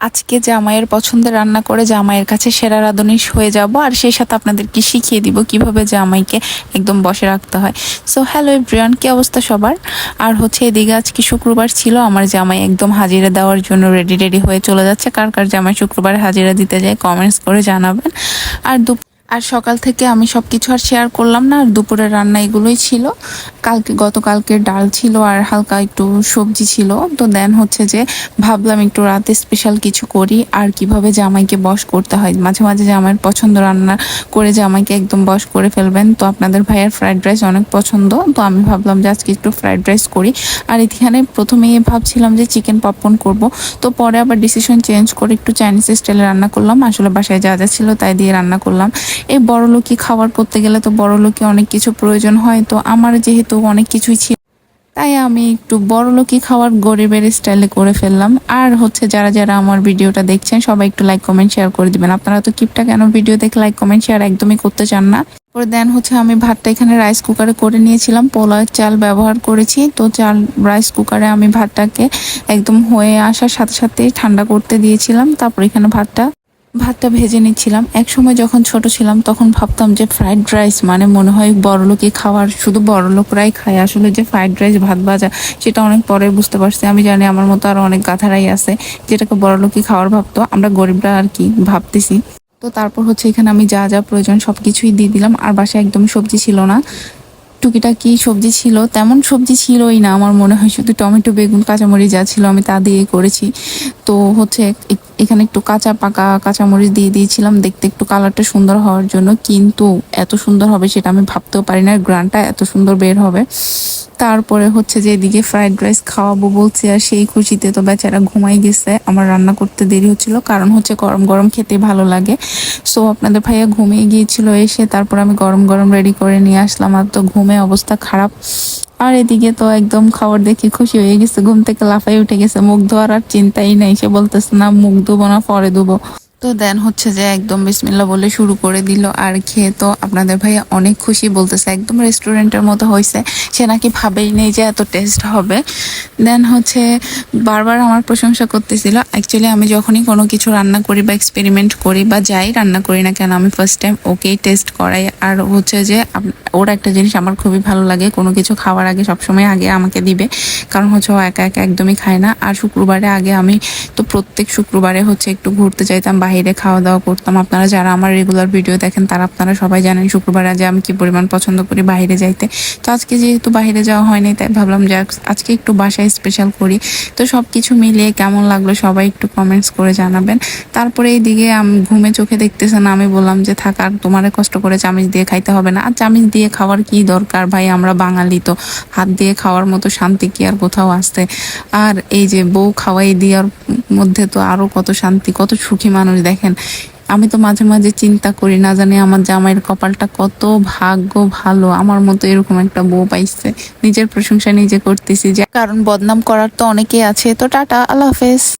আজকে জামাইয়ের পছন্দের রান্না করে জামাইয়ের কাছে সেরা রাঁধুনিস হয়ে যাব আর সেই সাথে আপনাদেরকে শিখিয়ে দিব কীভাবে জামাইকে একদম বসে রাখতে হয়। সো হ্যালো ব্রিয়ান কি অবস্থা সবার? আর হচ্ছে এদিকে আজকে শুক্রবার ছিল, আমার জামাই একদম হাজিরা দেওয়ার জন্য রেডি রেডি হয়ে চলে যাচ্ছে। কার কার জামাই শুক্রবার হাজিরা দিতে যায় কমেন্টস করে জানাবেন। আর দুপুর আর সকাল থেকে আমি সব কিছু আর শেয়ার করলাম না, আর দুপুরের রান্না এগুলোই ছিল। কালকে, গতকালকে ডাল ছিল আর হালকা একটু সবজি ছিল। তো দেন হচ্ছে যে ভাবলাম একটু রাতে স্পেশাল কিছু করি, আর কীভাবে জামাইকে বশ করতে হয়। মাঝে মাঝে জামাইয়ের পছন্দ রান্না করে জামাইকে একদম বশ করে ফেলবেন। তো আপনাদের ভাইয়ের ফ্রাইড রাইস অনেক পছন্দ, তো আমি ভাবলাম যে আজকে একটু ফ্রাইড রাইস করি। আর এখানে প্রথমেই ভাবছিলাম যে চিকেন পপকর্ন করব। তো পরে আবার ডিসিশন চেঞ্জ করে একটু চাইনিজ স্টাইলে রান্না করলাম। আসলে বাসায় যা যা ছিল তাই দিয়ে রান্না করলাম। এই বড় লোকই খাবার করতে গেলে তো বড় লোকই অনেক কিছু প্রয়োজন হয়, তো আমার যেহেতু অনেক কিছুই ছিল, তাই আমি একটু বড় লোকই খাওয়ার গরিবের স্টাইলে করে ফেললাম। আর হচ্ছে যারা যারা আমার ভিডিওটা দেখছেন, সবাই একটু লাইক কমেন্ট শেয়ার করে দিবেন। আপনারা তো কিপটা কেন ভিডিও দেখে লাইক কমেন্ট শেয়ার একদমই করতে চান না। পরে দেন হচ্ছে আমি ভাতটা এখানে রাইস কুকারে করে নিয়েছিলাম। পোলার চাল ব্যবহার করেছি, তো চাল রাইস কুকারে আমি ভাতটাকে একদম হয়ে আসার সাথে সাথে ঠান্ডা করতে দিয়েছিলাম। তারপর এখানে ভাতটা ভাতটা ভেজে নিচ্ছিলাম। এক সময় যখন ছোট ছিলাম, তখন ভাবতাম যে ফ্রাইড রাইস মানে মনে হয় বড় লোকই খাওয়ার, শুধু বড় লোকরাই খায়। আসলে যে ফ্রাইড রাইস ভাত ভাজা, সেটা অনেক পরে বুঝতে পারছি। আমি জানি আমার মতো আরও অনেক গাথারাই আছে, যেটাকে বড় লোকই খাওয়ার ভাবতো। আমরা গরিবরা আর কি ভাবতেছি। তো তারপর হচ্ছে এখানে আমি যা যা প্রয়োজন সব কিছুই দিয়ে দিলাম। আর বাসায় একদম সবজি ছিল না। টুকিটাকি সবজি ছিল, তেমন সবজি ছিলই না। আমার মনে হয় শুধু টমেটো, বেগুন, কাঁচামরিচ যা ছিল আমি তা দিয়ে করেছি। তো হচ্ছে এখানে একটু কাঁচা পাকা কাঁচামরিচ দিয়ে দিয়েছিলাম। দেখতে একটু কালারটা সুন্দর হওয়ার জন্য। কিন্তু এত সুন্দর হবে সেটা আমি ভাবতেও পারি না। গ্রানটা এত সুন্দর বের হবে। তারপরে হচ্ছে যে এদিকে ফ্রাইড রাইস খাওয়াবো বলছি আর সেই খুশিতে তো বেচারা ঘুমাই গেছে। আমার রান্না করতে দেরি হচ্ছিল। কারণ হচ্ছে গরম গরম খেতে ভালো লাগে। সো আপনাদের ভাইয়া ঘুমিয়ে গিয়েছিল এসে তারপর আমি গরম গরম রেডি করে নিয়ে আসলাম। আর তো ঘুমে অবস্থা খারাপ। আর এদিকে তো একদম খাবার দেখে খুশি হয়ে গেছে, ঘুম থেকে লাফাই উঠে গেছে, মুখ ধোয়ার আর চিন্তাই নাই, সে বলতেছে, না, মুখ ধুবো না, পরে ধুবো। তো দেন হচ্ছে যে একদম বিসমিল্লা বলে শুরু করে দিল। আর খেয়ে তো আপনাদের ভাইয়া অনেক খুশি বলতেছে, একদম রেস্টুরেন্টের মতো হয়েছে সে নাকি ভাবেই নেই যে এত টেস্ট হবে। দেন হচ্ছে বারবার আমার প্রশংসা করতেছিল। অ্যাকচুয়ালি আমি যখনই কোনো কিছু রান্না করি বা এক্সপেরিমেন্ট করি বা যাই রান্না করি না কেন, আমি ফার্স্ট টাইম ওকেই টেস্ট করাই। আর হচ্ছে যে ওর একটা জিনিস আমার খুবই ভালো লাগে, কোনো কিছু খাওয়ার আগে সবসময় আগে আমাকে দিবে। কারণ হচ্ছে ও একা একা একদমই খায় না। আর শুক্রবারে আগে আমি তো প্রত্যেক শুক্রবারে হচ্ছে একটু ঘুরতে চাইতাম বাইরে খাওয়া দাওয়া করতাম। আপনারা যারা আমার রেগুলার ভিডিও দেখেন, তারা আপনারা সবাই জানেন শুক্রবার আজ আমি কি পরিমাণ পছন্দ করি বাইরে যাইতে। তো আজকে যেহেতু বাইরে যাওয়া হয়নি তাই ভাবলাম যে আজকে একটু বাসায় স্পেশাল করি। তো সব কিছু মিলিয়ে কেমন লাগল সবাই একটু কমেন্টস করে জানাবেন। তারপরে এইদিকে আমি ঘুমে চোখে দেখতেছেন আমি বললাম যে থাক, আর তোমার কষ্ট করে চামিচ দিয়ে খাইতে হবে না। আর চামিচ দিয়ে খাওয়ার কি দরকার ভাই? আমরা বাঙালি তো, হাত দিয়ে খাওয়ার মতো শান্তি কি আর কোথাও আসতে? আর এই যে বউ খাওয়াই দেওয়ার মধ্যে তো আরও কত শান্তি, কত সুখী মানুষ দেখেন। আমি তো মাঝে মাঝে চিন্তা করি, না জানি আমার জামাইয়ের কপালটা কত ভাগ্য ভালো। আমার মতো এরকম একটা বউ পাইছে। নিজের প্রশংসা নিজে করতেছি। যে কারণ বদনাম করার তো অনেকেই আছে। তো টাটা, আল্লাহ হাফেজ।